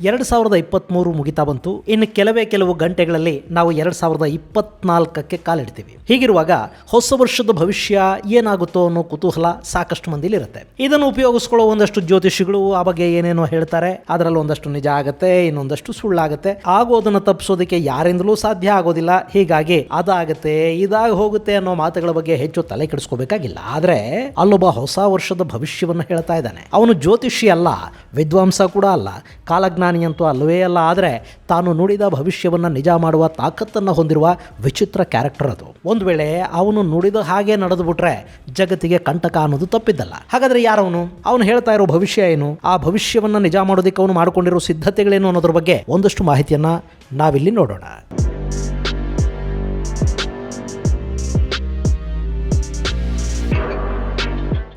ಎರಡು ಸಾವಿರದ ಇಪ್ಪತ್ತ್ಮೂರು ಮುಗಿತಾ ಬಂತು. ಇನ್ನು ಕೆಲವೇ ಕೆಲವು ಗಂಟೆಗಳಲ್ಲಿ ನಾವು ಎರಡು ಸಾವಿರದ ಇಪ್ಪತ್ನಾಲ್ಕಕ್ಕೆ ಕಾಲಿಡ್ತೀವಿ. ಹೀಗಿರುವಾಗ ಹೊಸ ವರ್ಷದ ಭವಿಷ್ಯ ಏನಾಗುತ್ತೋ ಅನ್ನೋ ಕುತೂಹಲ ಸಾಕಷ್ಟು ಮಂದಿಲಿರುತ್ತೆ ಇದನ್ನು ಉಪಯೋಗಿಸ್ಕೊಳ್ಳೋ ಒಂದಷ್ಟು ಜ್ಯೋತಿಷಿಗಳು ಆ ಬಗ್ಗೆ ಏನೇನೋ ಹೇಳ್ತಾರೆ. ಅದರಲ್ಲಿ ಒಂದಷ್ಟು ನಿಜ ಆಗುತ್ತೆ, ಇನ್ನೊಂದಷ್ಟು ಸುಳ್ಳಾಗುತ್ತೆ. ಆಗೋದನ್ನು ತಪ್ಪಿಸೋದಕ್ಕೆ ಯಾರಿಂದಲೂ ಸಾಧ್ಯ ಆಗೋದಿಲ್ಲ. ಹೀಗಾಗಿ ಅದಾಗುತ್ತೆ, ಇದಾಗ ಹೋಗುತ್ತೆ ಅನ್ನೋ ಮಾತುಗಳ ಬಗ್ಗೆ ಹೆಚ್ಚು ತಲೆ ಕೆಡಿಸ್ಕೋಬೇಕಾಗಿಲ್ಲ. ಆದ್ರೆ ಅಲ್ಲೊಬ್ಬ ಹೊಸ ವರ್ಷದ ಭವಿಷ್ಯವನ್ನು ಹೇಳ್ತಾ ಇದ್ದಾನೆ. ಅವನು ಜ್ಯೋತಿಷಿ ಅಲ್ಲ, ವಿದ್ವಾಂಸ ಕೂಡ ಅಲ್ಲ, ಕಾಲಜ್ಞಾನಿ ಅಂತೂ ಅಲ್ಲವೇ ಅಲ್ಲ, ಆದರೆ ತಾನು ನುಡಿದ ಭವಿಷ್ಯವನ್ನು ನಿಜ ಮಾಡುವ ತಾಕತ್ತನ್ನು ಹೊಂದಿರುವ ವಿಚಿತ್ರ ಕ್ಯಾರೆಕ್ಟರ್ ಅದು. ಒಂದು ವೇಳೆ ಅವನು ನುಡಿದ ಹಾಗೆ ನಡೆದು ಬಿಟ್ರೆ ಜಗತ್ತಿಗೆ ಕಂಟಕ ಅನ್ನೋದು ತಪ್ಪಿದ್ದಲ್ಲ. ಹಾಗಾದ್ರೆ ಯಾರವನು? ಅವನು ಹೇಳ್ತಾ ಇರೋ ಭವಿಷ್ಯ ಏನು? ಆ ಭವಿಷ್ಯವನ್ನು ನಿಜ ಮಾಡೋದಕ್ಕೆ ಅವನು ಮಾಡಿಕೊಂಡಿರೋ ಸಿದ್ಧತೆಗಳೇನು ಅನ್ನೋದ್ರ ಬಗ್ಗೆ ಒಂದಷ್ಟು ಮಾಹಿತಿಯನ್ನು ನಾವಿಲ್ಲಿ ನೋಡೋಣ.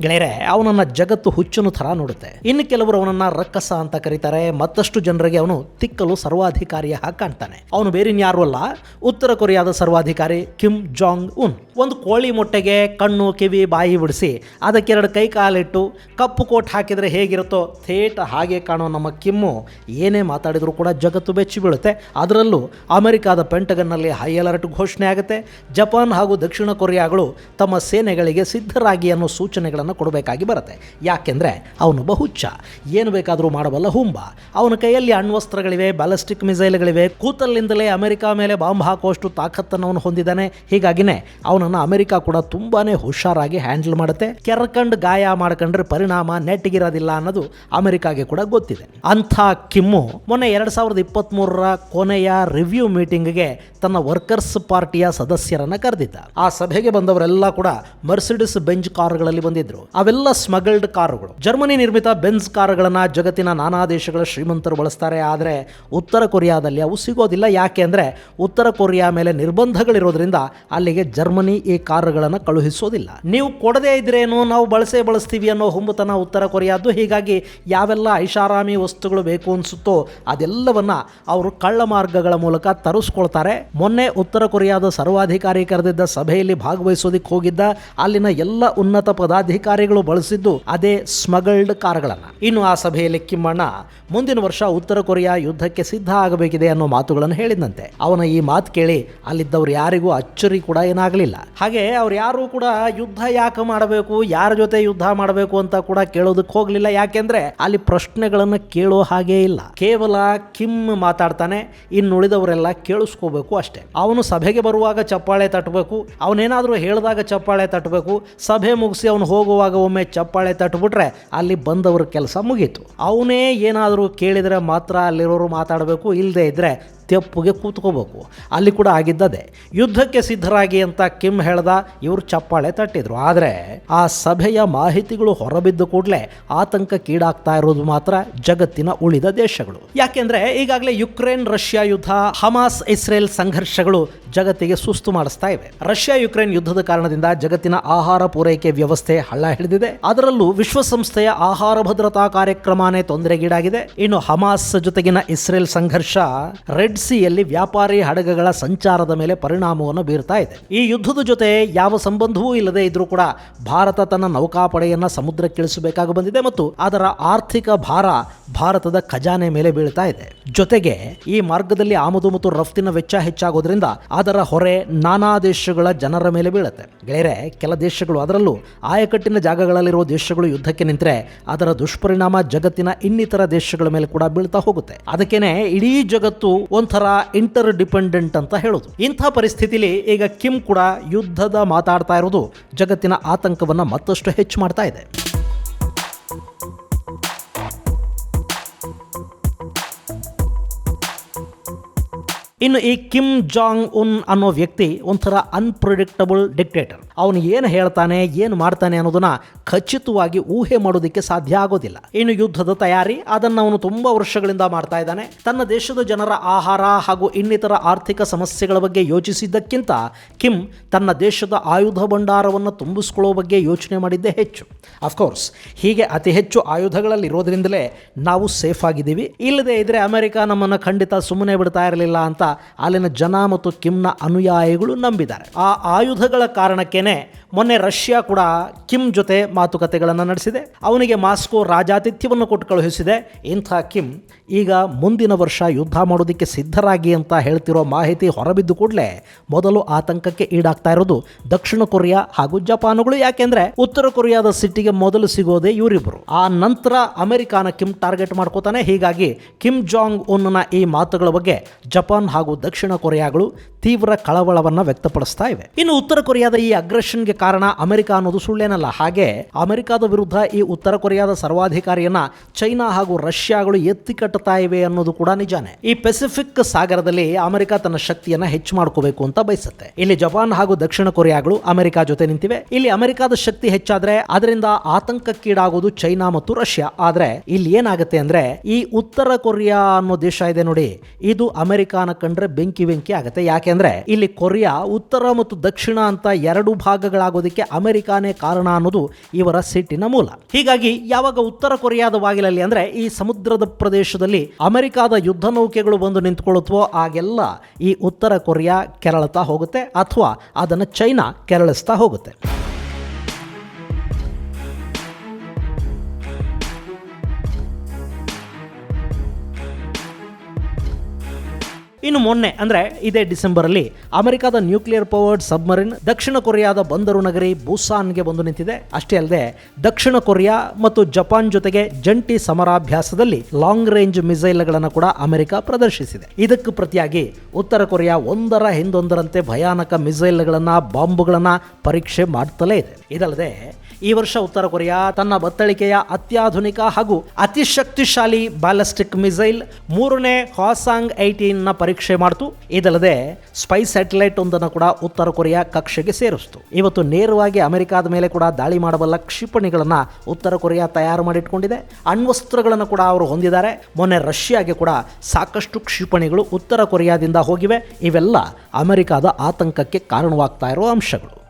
ಗೆಳೆಯರೆ, ಅವನನ್ನ ಜಗತ್ತು ಹುಚ್ಚನು ಥರ ನೋಡುತ್ತೆ. ಇನ್ನು ಕೆಲವರು ಅವನನ್ನ ರಕ್ಕಸ ಅಂತ ಕರೀತಾರೆ. ಮತ್ತಷ್ಟು ಜನರಿಗೆ ಅವನು ತಿಕ್ಕಲು ಸರ್ವಾಧಿಕಾರಿಯ ಕಾಣ್ತಾನೆ. ಅವನು ಬೇರಿನ್ಯಾರು ಅಲ್ಲ. ಉತ್ತರ ಕೊರಿಯಾದ ಸರ್ವಾಧಿಕಾರಿ ಕಿಮ್ ಜಾಂಗ್ ಉನ್ ಒಂದು ಕೋಳಿ ಮೊಟ್ಟೆಗೆ ಕಣ್ಣು, ಕಿವಿ, ಬಾಯಿ ಬಿಡಿಸಿ ಅದಕ್ಕೆ ಎರಡು ಕೈ ಕಾಲಿಟ್ಟು ಕಪ್ಪು ಕೋಟ್ ಹಾಕಿದರೆ ಹೇಗಿರುತ್ತೋ ಥೇಟ ಹಾಗೆ ಕಾಣೋ ನಮ್ಮ ಕಿಮ್ಮು. ಏನೇ ಮಾತಾಡಿದರೂ ಕೂಡ ಜಗತ್ತು ಬೆಚ್ಚಿ ಬೀಳುತ್ತೆ. ಅದರಲ್ಲೂ ಅಮೆರಿಕಾದ ಪೆಂಟಗನ್ನಲ್ಲಿ ಹೈ ಅಲರ್ಟ್ ಘೋಷಣೆ ಆಗುತ್ತೆ. ಜಪಾನ್ ಹಾಗೂ ದಕ್ಷಿಣ ಕೊರಿಯಾಗಳು ತಮ್ಮ ಸೇನೆಗಳಿಗೆ ಸಿದ್ಧರಾಗಿ ಅನ್ನೋ ಸೂಚನೆಗಳನ್ನು ಕೊಡಬೇಕಾಗಿ ಬರುತ್ತೆ. ಯಾಕೆಂದರೆ ಅವನು ಬಹುಚ್ಚ ಏನು ಬೇಕಾದರೂ ಮಾಡಬಲ್ಲ ಹುಂಬ. ಅವನ ಕೈಯಲ್ಲಿ ಅಣ್ವಸ್ತ್ರಗಳಿವೆ, ಬ್ಯಾಲಿಸ್ಟಿಕ್ ಮಿಸೈಲ್ಗಳಿವೆ, ಕೂತಲ್ಲಿಂದಲೇ ಅಮೆರಿಕಾ ಮೇಲೆ ಬಾಂಬ್ ಹಾಕುವಷ್ಟು ತಾಕತ್ತನ್ನು ಅವನು ಹೊಂದಿದ್ದಾನೆ. ಹೀಗಾಗಿನೇ ಅವನನ್ನು ಅಮೆರಿಕ ಕೂಡ ತುಂಬಾ ಹುಷಾರಾಗಿ ಹ್ಯಾಂಡಲ್ ಮಾಡುತ್ತೆ. ಕೆರ್ಕಂಡ್ ಗಾಯ ಮಾಡ್ಕೊಂಡ್ರೆ ಪರಿಣಾಮ ನೆಟ್ಟಿಗಿರೋದಿಲ್ಲ ಅನ್ನೋದು ಅಮೆರಿಕಾಗೆ ಕೂಡ ಗೊತ್ತಿದೆ. ಅಂಥ ಕಿಮ್ಮು ಮೊನ್ನೆ ಎರಡು ಸಾವಿರದ ಇಪ್ಪತ್ತ್ಮೂರರ ಕೊನೆಯ ರಿವ್ಯೂ ಮೀಟಿಂಗ್ಗೆ ತನ್ನ ವರ್ಕರ್ಸ್ ಪಾರ್ಟಿಯ ಸದಸ್ಯರನ್ನ ಕರೆದಿದ್ದ. ಆ ಸಭೆಗೆ ಬಂದವರೆಲ್ಲ ಕೂಡ ಮರ್ಸಿಡಿಸ್ ಬೆಂಜ್ ಕಾರುಗಳಲ್ಲಿ ಬಂದಿದ್ರು ಅವೆಲ್ಲ ಸ್ಮಗಲ್ಡ್ ಕಾರುಗಳು. ಜರ್ಮನಿ ನಿರ್ಮಿತ ಬೆನ್ಸ್ ಕಾರುಗಳನ್ನ ಜಗತ್ತಿನ ನಾನಾ ದೇಶಗಳ ಶ್ರೀಮಂತರು ಬಳಸ್ತಾರೆ. ಆದರೆ ಉತ್ತರ ಕೊರಿಯಾದಲ್ಲಿ ಅವು ಸಿಗೋದಿಲ್ಲ. ಯಾಕೆ ಅಂದರೆ ಉತ್ತರ ಕೊರಿಯಾ ಮೇಲೆ ನಿರ್ಬಂಧಗಳಿರೋದ್ರಿಂದ ಅಲ್ಲಿಗೆ ಜರ್ಮನಿ ಈ ಕಾರುಗಳನ್ನು ಕಳುಹಿಸೋದಿಲ್ಲ. ನೀವು ಕೊಡದೇ ಇದ್ರೇನು ನಾವು ಬಳಸೇ ಬಳಸ್ತೀವಿ ಅನ್ನೋ ಹೊಂಬತನ ಉತ್ತರ ಕೊರಿಯಾದ್ದು. ಹೀಗಾಗಿ ಯಾವೆಲ್ಲ ಐಷಾರಾಮಿ ವಸ್ತುಗಳು ಬೇಕು ಅನಿಸುತ್ತೋ ಅದೆಲ್ಲವನ್ನ ಅವರು ಕಳ್ಳ ಮಾರ್ಗಗಳ ಮೂಲಕ ತರಿಸ್ಕೊಳ್ತಾರೆ. ಮೊನ್ನೆ ಉತ್ತರ ಕೊರಿಯಾದ ಸರ್ವಾಧಿಕಾರಿ ಕರೆದಿದ್ದ ಸಭೆಯಲ್ಲಿ ಭಾಗವಹಿಸೋದಿಕ್ಕೆ ಹೋಗಿದ್ದ ಅಲ್ಲಿನ ಎಲ್ಲ ಉನ್ನತ ಪದಾಧಿಕಾರಿಗಳು ಬಳಸಿದ್ದು ಅದೇ ಸ್ಮಗಲ್ಡ್ ಕಾರ್ಗಳನ್ನು. ಇನ್ನು ಆ ಸಭೆಯಲ್ಲಿ ಕಿಮ್ಮಣ್ಣ, ಮುಂದಿನ ವರ್ಷ ಉತ್ತರ ಕೊರಿಯಾ ಯುದ್ಧಕ್ಕೆ ಸಿದ್ಧ ಆಗಬೇಕಿದೆ ಅನ್ನೋ ಮಾತುಗಳನ್ನು ಹೇಳಿದಂತೆ ಅವನ ಈ ಮಾತು ಕೇಳಿ ಅಲ್ಲಿದ್ದವ್ರು ಯಾರಿಗೂ ಅಚ್ಚರಿ ಕೂಡ ಏನಾಗಲಿಲ್ಲ. ಹಾಗೆ ಅವ್ರು ಯಾರು ಕೂಡ ಯುದ್ಧ ಯಾಕೆ ಮಾಡಬೇಕು, ಯಾರ ಜೊತೆ ಯುದ್ಧ ಮಾಡಬೇಕು ಅಂತ ಕೂಡ ಕೇಳೋದಕ್ಕೆ ಹೋಗಲಿಲ್ಲ. ಯಾಕೆಂದ್ರೆ ಅಲ್ಲಿ ಪ್ರಶ್ನೆಗಳನ್ನು ಕೇಳೋ ಹಾಗೇ ಇಲ್ಲ. ಕೇವಲ ಕಿಮ್ ಮಾತಾಡ್ತಾನೆ, ಇನ್ನುಳಿದವರೆಲ್ಲ ಕೇಳಿಸ್ಕೋಬೇಕು ಅಷ್ಟೇ. ಅವನು ಸಭೆಗೆ ಬರುವಾಗ ಚಪ್ಪಾಳೆ ತಟ್ಟಬೇಕು, ಅವನೇನಾದರೂ ಹೇಳಿದಾಗ ಚಪ್ಪಾಳೆ ತಟ್ಟಬೇಕು, ಸಭೆ ಮುಗಿಸಿ ಅವನು ಹೋಗುವಾಗ ಒಮ್ಮೆ ಚಪ್ಪಾಳೆ ತಟ್ಬಿಟ್ರೆ ಅಲ್ಲಿ ಬಂದವ್ರ ಕೆಲಸ ಮುಗೀತು. ಅವನೇ ಏನಾದರೂ ಕೇಳಿದರೆ ಮಾತ್ರ ಅಲ್ಲಿರೋರು ಮಾತಾಡಬೇಕು, ಇಲ್ಲದೆ ಇದ್ದರೆ ತೆಪ್ಪುಗೆ ಕೂತ್ಕೋಬೇಕು. ಅಲ್ಲಿ ಕೂಡ ಆಗಿದ್ದದೆ. ಯುದ್ಧಕ್ಕೆ ಸಿದ್ಧರಾಗಿ ಅಂತ ಕಿಮ್ ಹೇಳ್ದ, ಇವರು ಚಪ್ಪಾಳೆ ತಟ್ಟಿದ್ರು. ಆದರೆ ಆ ಸಭೆಯ ಮಾಹಿತಿಗಳು ಹೊರಬಿದ್ದ ಕೂಡಲೇ ಆತಂಕಕ್ಕೀಡಾಗ್ತಾ ಇರೋದು ಮಾತ್ರ ಜಗತ್ತಿನ ಉಳಿದ ದೇಶಗಳು. ಯಾಕೆಂದ್ರೆ ಈಗಾಗಲೇ ಯುಕ್ರೇನ್, ರಷ್ಯಾ ಯುದ್ಧ, ಹಮಾಸ್, ಇಸ್ರೇಲ್ ಸಂಘರ್ಷಗಳು ಜಗತ್ತಿಗೆ ಸುಸ್ತು ಮಾಡಿಸ್ತಾ ಇವೆ. ರಷ್ಯಾ, ಯುಕ್ರೇನ್ ಯುದ್ಧದ ಕಾರಣದಿಂದ ಜಗತ್ತಿನ ಆಹಾರ ಪೂರೈಕೆ ವ್ಯವಸ್ಥೆ ಹಳ್ಳ ಹಿಡಿದಿದೆ. ಅದರಲ್ಲೂ ವಿಶ್ವಸಂಸ್ಥೆಯ ಆಹಾರ ಭದ್ರತಾ ಕಾರ್ಯಕ್ರಮನೇ ತೊಂದರೆಗೀಡಾಗಿದೆ. ಇನ್ನು ಹಮಾಸ್ ಜೊತೆಗಿನ ಇಸ್ರೇಲ್ ಸಂಘರ್ಷ ರೆಡ್ ಸಿಯಲ್ಲಿ ವ್ಯಾಪಾರಿ ಹಡಗುಗಳ ಸಂಚಾರದ ಮೇಲೆ ಪರಿಣಾಮವನ್ನು ಬೀರ್ತಾ ಇದೆ. ಈ ಯುದ್ಧದ ಜೊತೆ ಯಾವ ಸಂಬಂಧವೂ ಇಲ್ಲದೆ ಇದ್ರೂ ಕೂಡ ಭಾರತ ತನ್ನ ನೌಕಾಪಡೆಯನ್ನ ಸಮುದ್ರಕ್ಕಿಳಿಸಬೇಕಾಗಿ ಬಂದಿದೆ ಮತ್ತು ಅದರ ಆರ್ಥಿಕ ಭಾರ ಭಾರತದ ಖಜಾನೆ ಮೇಲೆ ಬೀಳ್ತಾ ಇದೆ. ಜೊತೆಗೆ ಈ ಮಾರ್ಗದಲ್ಲಿ ಆಮದು ಮತ್ತು ರಫ್ತಿನ ವೆಚ್ಚ ಹೆಚ್ಚಾಗೋದ್ರಿಂದ ಅದರ ಹೊರೆ ನಾನಾ ದೇಶಗಳ ಜನರ ಮೇಲೆ ಬೀಳುತ್ತೆ. ಗೆಳೆಯರೆ, ಕೆಲ ದೇಶಗಳು ಅದರಲ್ಲೂ ಆಯಕಟ್ಟಿನ ಜಾಗಗಳಲ್ಲಿರುವ ದೇಶಗಳು ಯುದ್ಧಕ್ಕೆ ನಿಂತರೆ ಅದರ ದುಷ್ಪರಿಣಾಮ ಜಗತ್ತಿನ ಇನ್ನಿತರ ದೇಶಗಳ ಮೇಲೆ ಕೂಡ ಬೀಳ್ತಾ ಹೋಗುತ್ತೆ. ಅದಕ್ಕೇನೆ ಇಡೀ ಜಗತ್ತು ಒಂಥರ ಇಂಟರ್ ಡಿಪೆಂಡೆಂಟ್ ಅಂತ ಹೇಳೋದು. ಇಂಥ ಪರಿಸ್ಥಿತಿಲಿ ಈಗ ಕಿಮ್ ಕೂಡ ಯುದ್ಧದ ಮಾತಾಡ್ತಾ ಇರೋದು ಜಗತ್ತಿನ ಆತಂಕವನ್ನ ಮತ್ತಷ್ಟು ಹೆಚ್ಚು ಮಾಡ್ತಾ ಇದೆ. ಇನ್ನು ಈ ಕಿಮ್ ಜಾಂಗ್ ಉನ್ ಅನ್ನೋ ವ್ಯಕ್ತಿ ಒಂಥರ ಅನ್ಪ್ರಿಡಿಕ್ಟಬಲ್ ಡಿಕ್ಟೇಟರ್ ಅವನು ಏನು ಹೇಳ್ತಾನೆ, ಏನು ಮಾಡ್ತಾನೆ ಅನ್ನೋದನ್ನ ಖಚಿತವಾಗಿ ಊಹೆ ಮಾಡೋದಕ್ಕೆ ಸಾಧ್ಯ ಆಗೋದಿಲ್ಲ. ಇನ್ನು ಯುದ್ಧದ ತಯಾರಿ, ಅದನ್ನು ಅವನು ತುಂಬಾ ವರ್ಷಗಳಿಂದ ಮಾಡ್ತಾ ಇದ್ದಾನೆ. ತನ್ನ ದೇಶದ ಜನರ ಆಹಾರ ಹಾಗೂ ಇನ್ನಿತರ ಆರ್ಥಿಕ ಸಮಸ್ಯೆಗಳ ಬಗ್ಗೆ ಯೋಚಿಸಿದ್ದಕ್ಕಿಂತ ಕಿಮ್ ತನ್ನ ದೇಶದ ಆಯುಧ ಭಂಡಾರವನ್ನು ತುಂಬಿಸ್ಕೊಳ್ಳೋ ಬಗ್ಗೆ ಯೋಚನೆ ಮಾಡಿದ್ದೇ ಹೆಚ್ಚು. ಅಫ್ಕೋರ್ಸ್ ಹೀಗೆ ಅತಿ ಹೆಚ್ಚು ಆಯುಧಗಳಲ್ಲಿ ಇರೋದ್ರಿಂದಲೇ ನಾವು ಸೇಫ್ ಆಗಿದ್ದೀವಿ. ಇಲ್ಲದೆ ಇದ್ರೆ ಅಮೆರಿಕ ನಮ್ಮನ್ನು ಖಂಡಿತ ಸುಮ್ಮನೆ ಬಿಡ್ತಾ ಇರಲಿಲ್ಲ ಅಂತ ಅಲ್ಲಿನ ಜನ ಮತ್ತು ಕಿಮ್ನ ಅನುಯಾಯಿಗಳು ನಂಬಿದ್ದಾರೆ. ಆ ಆಯುಧಗಳ ಕಾರಣಕ್ಕೇನೆ ಮೊನ್ನೆ ರಷ್ಯಾ ಕೂಡ ಕಿಮ್ ಜೊತೆ ಮಾತುಕತೆಗಳನ್ನು ನಡೆಸಿದೆ. ಅವನಿಗೆ ಮಾಸ್ಕೋ ರಾಜಾತಿಥ್ಯವನ್ನು ಕೊಟ್ಟು ಕಳುಹಿಸಿದೆ. ಇಂಥ ಕಿಮ್ ಈಗ ಮುಂದಿನ ವರ್ಷ ಯುದ್ಧ ಮಾಡೋದಕ್ಕೆ ಸಿದ್ಧರಾಗಿ ಅಂತ ಹೇಳ್ತಿರೋ ಮಾಹಿತಿ ಹೊರಬಿದ್ದು ಕೂಡಲೇ ಮೊದಲು ಆತಂಕಕ್ಕೆ ಈಡಾಗ್ತಾ ಇರೋದು ದಕ್ಷಿಣ ಕೊರಿಯಾ ಹಾಗೂ ಜಪಾನುಗಳು. ಯಾಕೆಂದ್ರೆ ಉತ್ತರ ಕೊರಿಯಾದ ಸಿಟ್ಟಿಗೆ ಮೊದಲು ಸಿಗೋದೇ ಇವರಿಬ್ಬರು ಆ ನಂತರ ಅಮೆರಿಕಾನ ಕಿಮ್ ಟಾರ್ಗೆಟ್ ಮಾಡ್ಕೋತಾನೆ. ಹೀಗಾಗಿ ಕಿಮ್ ಜಾಂಗ್ ಉನ್ನ ಈ ಮಾತುಗಳ ಬಗ್ಗೆ ಜಪಾನ್ ಹಾಗೂ ದಕ್ಷಿಣ ಕೊರಿಯಾಗಳು ತೀವ್ರ ಕಳವಳವನ್ನ ವ್ಯಕ್ತಪಡಿಸ್ತಾ ಇವೆ. ಇನ್ನು ಉತ್ತರ ಕೊರಿಯಾದ ಈ ಅಗ್ರೆಷನ್ಗೆ ಕಾರಣ ಅಮೆರಿಕ ಅನ್ನೋದು ಸುಳ್ಳೇನಲ್ಲ. ಹಾಗೆ ಅಮೆರಿಕದ ವಿರುದ್ಧ ಈ ಉತ್ತರ ಕೊರಿಯಾದ ಸರ್ವಾಧಿಕಾರಿಯನ್ನ ಚೈನಾ ಹಾಗೂ ರಷ್ಯಾಗಳು ಎತ್ತಿ ಕಟ್ಟುತ್ತಾ ಇವೆ ಅನ್ನೋದು ಕೂಡ ನಿಜಾನೆ. ಈ ಪೆಸಿಫಿಕ್ ಸಾಗರದಲ್ಲಿ ಅಮೆರಿಕ ತನ್ನ ಶಕ್ತಿಯನ್ನ ಹೆಚ್ಚು ಮಾಡ್ಕೋಬೇಕು ಅಂತ ಬಯಸುತ್ತೆ. ಇಲ್ಲಿ ಜಪಾನ್ ಹಾಗೂ ದಕ್ಷಿಣ ಕೊರಿಯಾಗಳು ಅಮೆರಿಕ ಜೊತೆ ನಿಂತಿವೆ. ಇಲ್ಲಿ ಅಮೆರಿಕದ ಶಕ್ತಿ ಹೆಚ್ಚಾದ್ರೆ ಅದರಿಂದ ಆತಂಕಕ್ಕೀಡಾಗೋದು ಚೈನಾ ಮತ್ತು ರಷ್ಯಾ. ಆದ್ರೆ ಇಲ್ಲಿ ಏನಾಗುತ್ತೆ ಅಂದ್ರೆ ಈ ಉತ್ತರ ಕೊರಿಯಾ ಅನ್ನೋ ದೇಶ ಇದೆ ನೋಡಿ, ಇದು ಅಮೆರಿಕಾನ ಕಂಡ್ರೆ ಬೆಂಕಿ ಬೆಂಕಿ ಆಗುತ್ತೆ. ಯಾಕೆಂದ್ರೆ ಇಲ್ಲಿ ಕೊರಿಯಾ ಉತ್ತರ ಮತ್ತು ದಕ್ಷಿಣ ಅಂತ ಎರಡು ಭಾಗಗಳಾಗೋದಕ್ಕೆ ಅಮೆರಿಕಾನೇ ಕಾರಣ ಅನ್ನೋದು ಇವರ ಸಿಟ್ಟಿನ ಮೂಲ. ಹೀಗಾಗಿ ಯಾವಾಗ ಉತ್ತರ ಕೊರಿಯಾದ ಬಾಗಿಲಲ್ಲಿ ಅಂದ್ರೆ ಈ ಸಮುದ್ರದ ಪ್ರದೇಶದಲ್ಲಿ ಅಮೆರಿಕಾದ ಯುದ್ಧ ನೌಕೆಗಳು ಬಂದು ನಿಂತ್ಕೊಳ್ಳುತ್ತವೋ ಆಗೆಲ್ಲ ಈ ಉತ್ತರ ಕೊರಿಯಾ ಕೆರಳತಾ ಹೋಗುತ್ತೆ ಅಥವಾ ಅದನ್ನು ಚೈನಾ ಕೆರಳಿಸ್ತಾ ಹೋಗುತ್ತೆ. ಇನ್ನು ಮೊನ್ನೆ, ಅಂದ್ರೆ ಇದೇ ಡಿಸೆಂಬರಲ್ಲಿ, ಅಮೆರಿಕದ ನ್ಯೂಕ್ಲಿಯರ್ ಪವರ್ಡ್ ಸಬ್ಮರಿನ್ ದಕ್ಷಿಣ ಕೊರಿಯಾದ ಬಂದರು ನಗರಿ ಬೂಸಾನ್ಗೆ ಬಂದು ನಿಂತಿದೆ. ಅಷ್ಟೇ ಅಲ್ಲದೆ, ದಕ್ಷಿಣ ಕೊರಿಯಾ ಮತ್ತು ಜಪಾನ್ ಜೊತೆಗೆ ಜಂಟಿ ಸಮರಾಭ್ಯಾಸದಲ್ಲಿ ಲಾಂಗ್ ರೇಂಜ್ ಮಿಸೈಲ್ಗಳನ್ನು ಕೂಡ ಅಮೆರಿಕ ಪ್ರದರ್ಶಿಸಿದೆ. ಇದಕ್ಕೆ ಪ್ರತಿಯಾಗಿ ಉತ್ತರ ಕೊರಿಯಾ ಒಂದರ ಹಿಂದೊಂದರಂತೆ ಭಯಾನಕ ಮಿಸೈಲ್ಗಳನ್ನು, ಬಾಂಬ್ಗಳನ್ನ ಪರೀಕ್ಷೆ ಮಾಡ್ತಲೇ ಇದೆ. ಇದಲ್ಲದೆ ಈ ವರ್ಷ ಉತ್ತರ ಕೊರಿಯಾ ತನ್ನ ಬತ್ತಳಿಕೆಯ ಅತ್ಯಾಧುನಿಕ ಹಾಗೂ ಅತಿ ಶಕ್ತಿಶಾಲಿ ಬ್ಯಾಲಿಸ್ಟಿಕ್ ಮಿಸೈಲ್ ಮೂರನೇ ಹಾಸಾಂಗ್ ಏಯ್ಟೀನ್ನ ಪರೀಕ್ಷೆ ಮಾಡಿತು. ಇದಲ್ಲದೆ ಸ್ಪೈ ಸ್ಯಾಟಲೈಟ್ ಒಂದನ್ನು ಕೂಡ ಉತ್ತರ ಕೊರಿಯಾ ಕಕ್ಷೆಗೆ ಸೇರಿಸಿತು. ಇವತ್ತು ನೇರವಾಗಿ ಅಮೆರಿಕಾದ ಮೇಲೆ ಕೂಡ ದಾಳಿ ಮಾಡಬಲ್ಲ ಕ್ಷಿಪಣಿಗಳನ್ನ ಉತ್ತರ ಕೊರಿಯಾ ತಯಾರು ಮಾಡಿಟ್ಕೊಂಡಿದೆ. ಅಣ್ವಸ್ತ್ರಗಳನ್ನು ಕೂಡ ಅವರು ಹೊಂದಿದ್ದಾರೆ. ಮೊನ್ನೆ ರಷ್ಯಾಗೆ ಕೂಡ ಸಾಕಷ್ಟು ಕ್ಷಿಪಣಿಗಳು ಉತ್ತರ ಕೊರಿಯಾದಿಂದ ಹೋಗಿವೆ. ಇವೆಲ್ಲ ಅಮೆರಿಕಾದ ಆತಂಕಕ್ಕೆ ಕಾರಣವಾಗ್ತಾ ಇರೋ ಅಂಶಗಳು.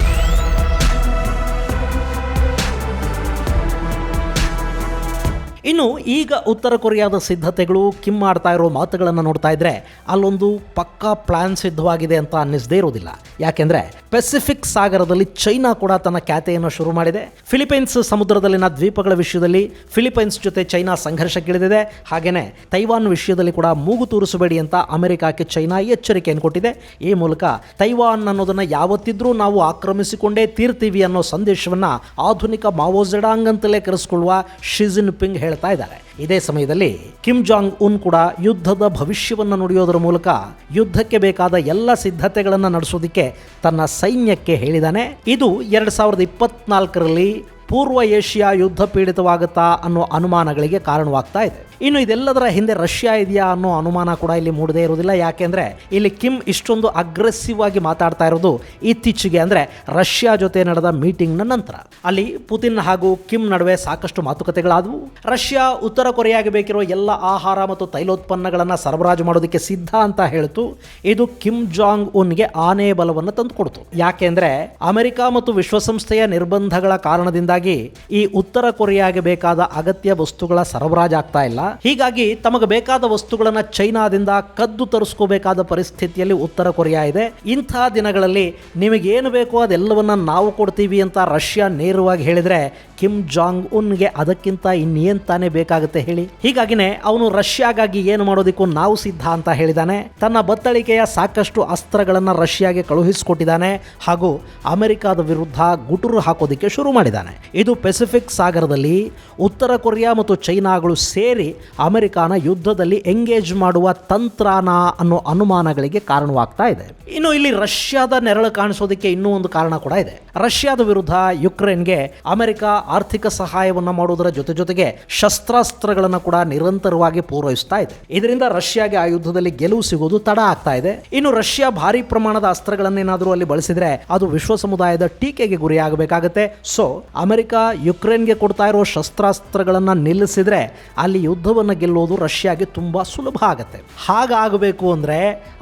ಇನ್ನು ಈಗ ಉತ್ತರ ಕೊರಿಯಾದ ಸಿದ್ಧತೆಗಳು ಕಿಮ್ ಮಾಡ್ತಾ ಇರೋ ಮಾತುಗಳನ್ನು ನೋಡ್ತಾ ಇದ್ರೆ ಅಲ್ಲೊಂದು ಪಕ್ಕಾ ಪ್ಲಾನ್ ಸಿದ್ಧವಾಗಿದೆ ಅಂತ ಅನ್ನಿಸದೇ ಇರೋದಿಲ್ಲ. ಯಾಕೆಂದ್ರೆ ಪೆಸಿಫಿಕ್ ಸಾಗರದಲ್ಲಿ ಚೈನಾ ಕೂಡ ತನ್ನ ಖ್ಯಾತೆಯನ್ನು ಶುರು ಮಾಡಿದೆ. ಫಿಲಿಪೈನ್ಸ್ ಸಮುದ್ರದಲ್ಲಿನ ದ್ವೀಪಗಳ ವಿಷಯದಲ್ಲಿ ಫಿಲಿಪೈನ್ಸ್ ಜೊತೆ ಚೈನಾ ಸಂಘರ್ಷಕ್ಕಿಳಿದಿದೆ. ಹಾಗೆಯೇ ತೈವಾನ್ ವಿಷಯದಲ್ಲಿ ಕೂಡ ಮೂಗು ತೂರಿಸಬೇಡಿ ಅಂತ ಅಮೆರಿಕಕ್ಕೆ ಚೈನಾ ಎಚ್ಚರಿಕೆಯನ್ನು ಕೊಟ್ಟಿದೆ. ಈ ಮೂಲಕ ತೈವಾನ್ ಅನ್ನೋದನ್ನ ಯಾವತ್ತಿದ್ರೂ ನಾವು ಆಕ್ರಮಿಸಿಕೊಂಡೇ ತೀರ್ತೀವಿ ಅನ್ನೋ ಸಂದೇಶವನ್ನ ಆಧುನಿಕ ಮಾವೋಜಡಾಂಗ್ ಅಂತಲೇ ಕರೆಸಿಕೊಳ್ಳುವ ಶಿಜಿನ್ ಪಿಂಗ್ ಹೇಳ್ತಾ ಇದ್ದಾರೆ. ಇದೇ ಸಮಯದಲ್ಲಿ ಕಿಮ್ ಜಾಂಗ್ ಉನ್ ಕೂಡ ಯುದ್ಧದ ಭವಿಷ್ಯವನ್ನು ನುಡಿಯೋದರ ಮೂಲಕ ಯುದ್ಧಕ್ಕೆ ಬೇಕಾದ ಎಲ್ಲ ಸಿದ್ಧತೆಗಳನ್ನು ನಡೆಸೋದಕ್ಕೆ ತನ್ನ ಸೈನ್ಯಕ್ಕೆ ಹೇಳಿದಾನೆ. ಇದು ಎರಡ್ ಸಾವಿರದ ಇಪ್ಪತ್ನಾಲ್ಕರಲ್ಲಿ ಪೂರ್ವ ಏಷ್ಯಾ ಯುದ್ಧ ಪೀಡಿತವಾಗುತ್ತಾ ಅನ್ನೋ ಅನುಮಾನಗಳಿಗೆ ಕಾರಣವಾಗ್ತಾ ಇದೆ. ಇನ್ನು ಇದೆಲ್ಲದರ ಹಿಂದೆ ರಷ್ಯಾ ಇದೆಯಾ ಅನ್ನೋ ಅನುಮಾನ ಕೂಡ ಇಲ್ಲಿ ಮೂಡದೇ ಇರುವುದಿಲ್ಲ. ಯಾಕೆಂದ್ರೆ ಇಲ್ಲಿ ಕಿಮ್ ಇಷ್ಟೊಂದು ಅಗ್ರೆಸಿವ್ ಆಗಿ ಮಾತಾಡ್ತಾ ಇರೋದು ಇತ್ತೀಚೆಗೆ. ಅಂದ್ರೆ ರಷ್ಯಾ ಜೊತೆ ನಡೆದ ಮೀಟಿಂಗ್ನ ನಂತರ. ಅಲ್ಲಿ ಪುತಿನ್ ಹಾಗೂ ಕಿಮ್ ನಡುವೆ ಸಾಕಷ್ಟು ಮಾತುಕತೆಗಳಾದವು. ರಷ್ಯಾ ಉತ್ತರ ಕೊರಿಯಾಗೆ ಬೇಕಿರೋ ಎಲ್ಲ ಆಹಾರ ಮತ್ತು ತೈಲೋತ್ಪನ್ನಗಳನ್ನು ಸರಬರಾಜು ಮಾಡೋದಕ್ಕೆ ಸಿದ್ಧ ಅಂತ ಹೇಳಿತು. ಇದು ಕಿಮ್ ಜಾಂಗ್ ಉನ್ಗೆ ಆನೆ ಬಲವನ್ನು ತಂದುಕೊಡ್ತು. ಯಾಕೆಂದ್ರೆ ಅಮೆರಿಕ ಮತ್ತು ವಿಶ್ವಸಂಸ್ಥೆಯ ನಿರ್ಬಂಧಗಳ ಕಾರಣದಿಂದಾಗಿ ಈ ಉತ್ತರ ಕೊರಿಯಾಗೆ ಬೇಕಾದ ಅಗತ್ಯ ವಸ್ತುಗಳ ಸರಬರಾಜಾಗ್ತಾ ಇಲ್ಲ. ಹೀಗಾಗಿ ತಮಗೆ ಬೇಕಾದ ವಸ್ತುಗಳನ್ನು ಚೈನಾದಿಂದ ಕದ್ದು ತರಿಸ್ಕೋಬೇಕಾದ ಪರಿಸ್ಥಿತಿಯಲ್ಲಿ ಉತ್ತರ ಕೊರಿಯಾ ಇದೆ. ಇಂಥ ದಿನಗಳಲ್ಲಿ ನಿಮಗೇನು ಬೇಕೋ ಅದೆಲ್ಲವನ್ನ ನಾವು ಕೊಡ್ತೀವಿ ಅಂತ ರಷ್ಯಾ ನೇರವಾಗಿ ಹೇಳಿದ್ರೆ ಕಿಮ್ ಜಾಂಗ್ ಉನ್ಗೆ ಅದಕ್ಕಿಂತ ಇನ್ನೇನ್ ತಾನೇ ಬೇಕಾಗುತ್ತೆ ಹೇಳಿ. ಹೀಗಾಗಿನೇ ಅವನು ರಷ್ಯಾಗಾಗಿ ಏನು ಮಾಡೋದಿಕ್ಕೂ ನಾವು ಸಿದ್ಧ ಅಂತ ಹೇಳಿದಾನೆ. ತನ್ನ ಬತ್ತಳಿಕೆಯ ಸಾಕಷ್ಟು ಅಸ್ತ್ರಗಳನ್ನು ರಷ್ಯಾಗೆ ಕಳುಹಿಸಿಕೊಟ್ಟಿದ್ದಾನೆ ಹಾಗೂ ಅಮೆರಿಕಾದ ವಿರುದ್ಧ ಗುಟುರು ಹಾಕೋದಿಕ್ಕೆ ಶುರು ಮಾಡಿದ್ದಾನೆ ಇದು ಪೆಸಿಫಿಕ್ ಸಾಗರದಲ್ಲಿ ಉತ್ತರ ಕೊರಿಯಾ ಮತ್ತು ಚೈನಾಗಳು ಸೇರಿ ಅಮೆರಿಕಾನ ಯುದ್ಧದಲ್ಲಿ ಎಂಗೇಜ್ ಮಾಡುವ ತಂತ್ರಾನ ಅನ್ನೋ ಅನುಮಾನಗಳಿಗೆ ಕಾರಣವಾಗ್ತಾ ಇದೆ. ಇನ್ನು ಇಲ್ಲಿ ರಷ್ಯಾದ ನೆರಳು ಕಾಣಿಸೋದಕ್ಕೆ ಇನ್ನೂ ಒಂದು ಕಾರಣ ಕೂಡ ಇದೆ. ರಷ್ಯಾದ ವಿರುದ್ಧ ಯುಕ್ರೇನ್ಗೆ ಅಮೆರಿಕ ಆರ್ಥಿಕ ಸಹಾಯವನ್ನು ಮಾಡುವುದರ ಜೊತೆ ಜೊತೆಗೆ ಶಸ್ತ್ರಾಸ್ತ್ರಗಳನ್ನು ಕೂಡ ನಿರಂತರವಾಗಿ ಪೂರೈಸ್ತಾ ಇದೆ. ಇದರಿಂದ ರಷ್ಯಾಗೆ ಆ ಯುದ್ಧದಲ್ಲಿ ಗೆಲುವು ಸಿಗೋದು ತಡ ಆಗ್ತಾ ಇದೆ. ಇನ್ನು ರಷ್ಯಾ ಭಾರಿ ಪ್ರಮಾಣದ ಅಸ್ತ್ರಗಳನ್ನೇನಾದರೂ ಅಲ್ಲಿ ಬಳಸಿದ್ರೆ ಅದು ವಿಶ್ವ ಸಮುದಾಯದ ಟೀಕೆಗೆ ಗುರಿಯಾಗಬೇಕಾಗತ್ತೆ. ಸೊ ಅಮೆರಿಕ ಯುಕ್ರೇನ್ಗೆ ಕೊಡ್ತಾ ಇರೋ ಶಸ್ತ್ರಾಸ್ತ್ರಗಳನ್ನ ನಿಲ್ಲಿಸಿದ್ರೆ ಅಲ್ಲಿ ಯುದ್ಧವನ್ನು ಗೆಲ್ಲೋದು ರಷ್ಯಾಗೆ ತುಂಬ ಸುಲಭ ಆಗುತ್ತೆ. ಹಾಗಾಗಬೇಕು ಅಂದ್ರೆ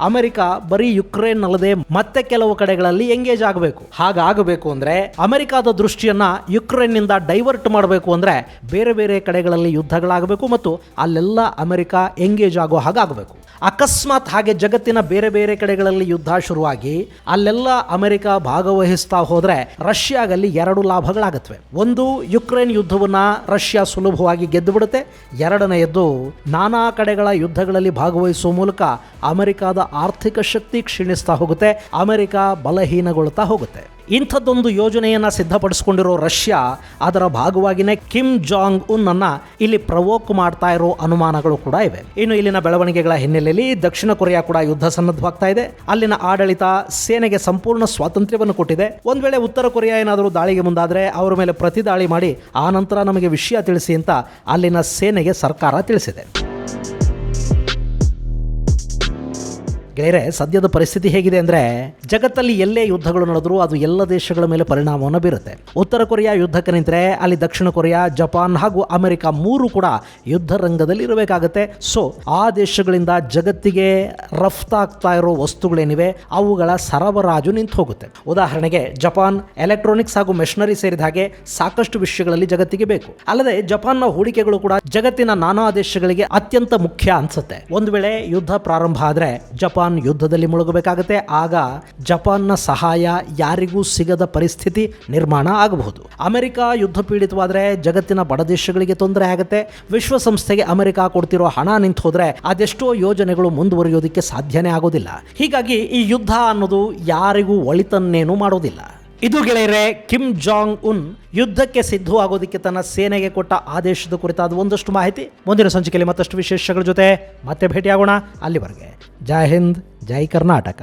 ಅಮೆರಿಕ ಬರೀ ಯುಕ್ರೇನ್ ಅಲ್ಲದೆ ಮತ್ತೆ ಕೆಲವು ಕಡೆಗಳಲ್ಲಿ ಎಂಗೇಜ್ ಆಗಬೇಕು. ಹಾಗಾಗಬೇಕು ಅಂದ್ರೆ ಅಮೆರಿಕದ ದೃಷ್ಟಿಯನ್ನ ಯುಕ್ರೇನ್ನಿಂದ ಡೈವರ್ಟ್ ಮಾಡಬೇಕು ಅಂದ್ರೆ ಬೇರೆ ಬೇರೆ ಕಡೆಗಳಲ್ಲಿ ಯುದ್ಧಗಳಾಗಬೇಕು ಮತ್ತು ಅಲ್ಲೆಲ್ಲ ಅಮೆರಿಕ ಎಂಗೇಜ್ ಆಗೋ ಹಾಗಾಗಬೇಕು. ಅಕಸ್ಮಾತ್ ಹಾಗೆ ಜಗತ್ತಿನ ಬೇರೆ ಬೇರೆ ಕಡೆಗಳಲ್ಲಿ ಯುದ್ಧ ಶುರುವಾಗಿ ಅಲ್ಲೆಲ್ಲ ಅಮೆರಿಕ ಭಾಗವಹಿಸ್ತಾ ಹೋದರೆ ರಷ್ಯಾಗಲ್ಲಿ ಎರಡು ಲಾಭಗಳಾಗತ್ವೆ. ಒಂದು, ಯುಕ್ರೇನ್ ಯುದ್ಧವನ್ನ ರಷ್ಯಾ ಸುಲಭವಾಗಿ ಗೆದ್ದು ಬಿಡುತ್ತೆ ಎರಡನೆಯದ್ದು ನಾನಾ ಕಡೆಗಳ ಯುದ್ಧಗಳಲ್ಲಿ ಭಾಗವಹಿಸುವ ಮೂಲಕ ಅಮೆರಿಕದ ಆರ್ಥಿಕ ಶಕ್ತಿ ಕ್ಷೀಣಿಸ್ತಾ ಹೋಗುತ್ತೆ. ಅಮೆರಿಕ ಬಲಹೀನಗೊಳ್ತಾ ಹೋಗುತ್ತೆ. ಇಂಥದ್ದೊಂದು ಯೋಜನೆಯನ್ನು ಸಿದ್ಧಪಡಿಸಿಕೊಂಡಿರೋ ರಷ್ಯಾ, ಅದರ ಭಾಗವಾಗಿನೇ ಕಿಮ್ ಜಾಂಗ್ ಉನ್ ಅನ್ನ ಇಲ್ಲಿ ಪ್ರವೋಕ್ ಮಾಡ್ತಾ ಇರೋ ಅನುಮಾನಗಳು ಕೂಡ ಇವೆ. ಇನ್ನು ಇಲ್ಲಿನ ಬೆಳವಣಿಗೆಗಳ ಹಿನ್ನೆಲೆಯಲ್ಲಿ ದಕ್ಷಿಣ ಕೊರಿಯಾ ಕೂಡ ಯುದ್ಧ ಸನ್ನದ್ಧವಾಗ್ತಾ ಇದೆ. ಅಲ್ಲಿನ ಆಡಳಿತ ಸೇನೆಗೆ ಸಂಪೂರ್ಣ ಸ್ವಾತಂತ್ರ್ಯವನ್ನು ಕೊಟ್ಟಿದೆ. ಒಂದ್ ವೇಳೆ ಉತ್ತರ ಕೊರಿಯಾ ಏನಾದರೂ ದಾಳಿಗೆ ಮುಂದಾದರೆ ಅವರ ಮೇಲೆ ಪ್ರತಿ ದಾಳಿ ಮಾಡಿ, ಆ ನಂತರ ನಮಗೆ ವಿಷಯ ತಿಳಿಸಿ ಅಂತ ಅಲ್ಲಿನ ಸೇನೆಗೆ ಸರ್ಕಾರ ತಿಳಿಸಿದೆ. ಗೆಳೆಯರೆ, ಸದ್ಯದ ಪರಿಸ್ಥಿತಿ ಹೇಗಿದೆ ಅಂದ್ರೆ ಜಗತ್ತಲ್ಲಿ ಎಲ್ಲೇ ಯುದ್ಧಗಳು ನಡೆದರೂ ಅದು ಎಲ್ಲ ದೇಶಗಳ ಮೇಲೆ ಪರಿಣಾಮವನ್ನು ಬೀರುತ್ತೆ. ಉತ್ತರ ಕೊರಿಯಾ ಯುದ್ಧಕ್ಕೆ ನಿಂತರೆ ಅಲ್ಲಿ ದಕ್ಷಿಣ ಕೊರಿಯಾ, ಜಪಾನ್ ಹಾಗೂ ಅಮೆರಿಕ ಮೂರು ಕೂಡ ಯುದ್ಧ ರಂಗದಲ್ಲಿ ಇರಬೇಕಾಗುತ್ತೆ. ಸೊ ಆ ದೇಶಗಳಿಂದ ಜಗತ್ತಿಗೆ ರಫ್ತಾಗ್ತಾ ಇರೋ ವಸ್ತುಗಳೇನಿವೆ, ಅವುಗಳ ಸರಬರಾಜು ನಿಂತು ಹೋಗುತ್ತೆ. ಉದಾಹರಣೆಗೆ, ಜಪಾನ್ ಎಲೆಕ್ಟ್ರಾನಿಕ್ಸ್ ಹಾಗೂ ಮೆಷಿನರಿ ಸೇರಿದ ಹಾಗೆ ಸಾಕಷ್ಟು ವಿಷಯಗಳಲ್ಲಿ ಜಗತ್ತಿಗೆ ಬೇಕು. ಅಲ್ಲದೆ, ಜಪಾನ್ನ ಹೂಡಿಕೆಗಳು ಕೂಡ ಜಗತ್ತಿನ ನಾನಾ ದೇಶಗಳಿಗೆ ಅತ್ಯಂತ ಮುಖ್ಯ ಅನ್ಸುತ್ತೆ. ಒಂದು ವೇಳೆ ಯುದ್ಧ ಪ್ರಾರಂಭ ಆದರೆ ಜಪಾನ್ ಯುದ್ಧದಲ್ಲಿ ಮುಳುಗಬೇಕಾಗುತ್ತೆ. ಆಗ ಜಪಾನ್ನ ಸಹಾಯ ಯಾರಿಗೂ ಸಿಗದ ಪರಿಸ್ಥಿತಿ ನಿರ್ಮಾಣ ಆಗಬಹುದು. ಅಮೆರಿಕ ಯುದ್ಧ ಪೀಡಿತವಾದ್ರೆ ಜಗತ್ತಿನ ಬಡ ದೇಶಗಳಿಗೆ ತೊಂದರೆ ಆಗುತ್ತೆ. ವಿಶ್ವಸಂಸ್ಥೆಗೆ ಅಮೆರಿಕ ಕೊಡ್ತಿರೋ ಹಣ ನಿಂತು ಹೋದ್ರೆ ಅದೆಷ್ಟೋ ಯೋಜನೆಗಳು ಮುಂದುವರಿಯೋದಕ್ಕೆ ಸಾಧ್ಯನೇ ಆಗೋದಿಲ್ಲ. ಹೀಗಾಗಿ ಈ ಯುದ್ಧ ಅನ್ನೋದು ಯಾರಿಗೂ ಒಳಿತನ್ನೇನು ಮಾಡೋದಿಲ್ಲ. ಇದು ಗೆಳೆಯರೆ ಕಿಮ್ ಜಾಂಗ್ ಉನ್ ಯುದ್ಧಕ್ಕೆ ಸಿದ್ಧವಾಗೋದಕ್ಕೆ ತನ್ನ ಸೇನೆಗೆ ಕೊಟ್ಟ ಆದೇಶದ ಕುರಿತಾದ ಒಂದಷ್ಟು ಮಾಹಿತಿ ಮುಂದಿನ ಸಂಚಿಕೆಯಲ್ಲಿ ಮತ್ತಷ್ಟು ವಿಶೇಷಗಳ ಜೊತೆ ಮತ್ತೆ ಭೇಟಿಯಾಗೋಣ ಅಲ್ಲಿವರೆಗೆ. ಜೈ ಹಿಂದ್, ಜೈ ಕರ್ನಾಟಕ.